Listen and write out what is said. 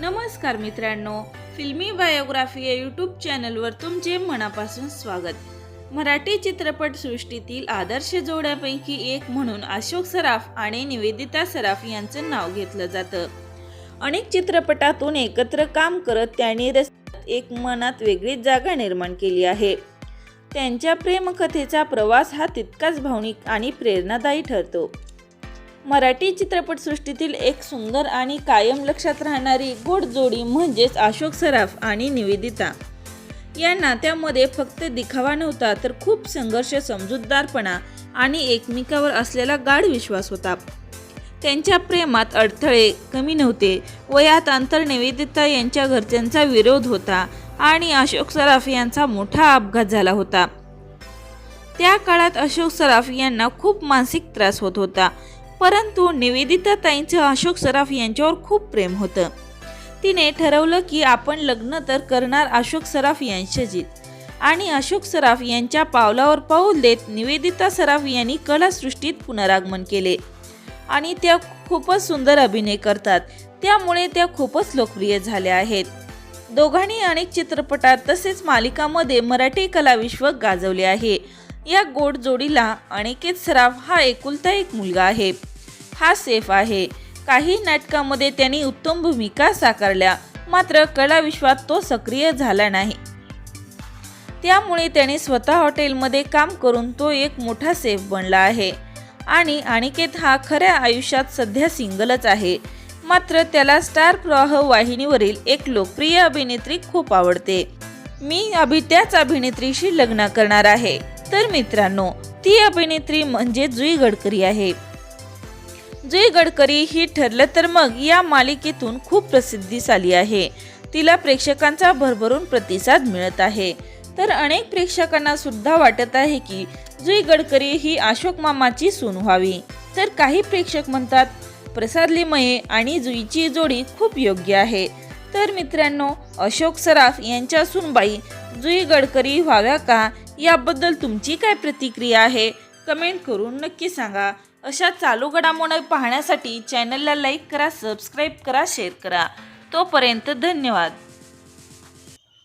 नमस्कार मित्रांनो फिल्मी बायोग्राफी या यूट्यूब चॅनलवर तुमचे मनापासून स्वागत. मराठी चित्रपट सृष्टीतील आदर्श जोड्यापैकी एक म्हणून अशोक सराफ आणि निवेदिता सराफ यांचं नाव घेतलं जातं. अनेक चित्रपटातून एकत्र काम करत त्यांनी रस्त्यात एक मनात वेगळीच जागा निर्माण केली आहे. त्यांच्या प्रेमकथेचा प्रवास हा तितकाच भावनिक आणि प्रेरणादायी ठरतो. मराठी चित्रपटसृष्टीतील एक सुंदर आणि कायम लक्षात राहणारी गोड जोडी म्हणजेच अशोक सराफ आणि निवेदिता. या नात्यामध्ये फक्त दिखावा नव्हता तर खूप संघर्ष समजूतदारपणा आणि एकमेकावर असलेला गाढ विश्वास होता. त्यांच्या प्रेमात अडथळे कमी नव्हते. वयात अंतर निवेदिता यांच्या घरच्यांचा विरोध होता आणि अशोक सराफ यांचा मोठा अपघात झाला होता. त्या काळात अशोक सराफ यांना खूप मानसिक त्रास होत होता. परंतु निवेदिता ताईंचं अशोक सराफ यांच्यावर खूप प्रेम होतं. तिने ठरवलं की आपण लग्न तर करणार अशोक सराफ यांच्याशी. आणि अशोक सराफ यांच्या पावलावर पाऊल देत निवेदिता सराफ यांनी कलासृष्टीत पुनरागमन केले. आणि त्या खूपच सुंदर अभिनय करतात. त्यामुळे त्या खूपच लोकप्रिय झाल्या आहेत. दोघांनी अनेक चित्रपटात तसेच मालिकामध्ये मराठी कलाविश्व गाजवले आहे. या गोड जोडीला अनिकेत सराफ हा एकुलता एक मुलगा आहे. हा सेफ आहे. काही नाटकामध्ये त्यांनी उत्तम भूमिका साकारल्या मात्र कलाविश्वात तो सक्रिय झाला नाही. त्यामुळे त्याने स्वतः हॉटेलमध्ये काम करून तो एक मोठा सेफ बनला आहे. आणि अनिकेत हा खऱ्या आयुष्यात सध्या सिंगलच आहे. मात्र त्याला स्टार प्रवाह वाहिनीवरील एक लोकप्रिय अभिनेत्री खूप आवडते. मी अभि त्याच अभिनेत्रीशी लग्न करणार आहे. तर मित्रांनो ती अभिनेत्री म्हणजे जुई गडकरी आहे. जुई गडकरी ही ठरलं तर मग या मालिकेतून खूप प्रसिद्धीस आली आहे. तिला प्रेक्षकांचा भरभरून प्रतिसाद मिळत आहे. तर अनेक प्रेक्षकांना सुद्धा वाटत आहे की जुई गडकरी ही अशोक मामाची सून व्हावी. तर काही प्रेक्षक म्हणतात प्रसाद लिमये आणि जुईची जोडी खूप योग्य आहे. तर मित्रांनो अशोक सराफ यांच्या सुनबाई जुई गडकरी व्हाव्या का? याबद्दल तुमची काय प्रतिक्रिया आहे? कमेंट करून नक्की सांगा. अशा चालू घडामोडी पाहण्यासाठी चॅनलला लाईक करा सबस्क्राईब करा शेअर करा. तोपर्यंत धन्यवाद.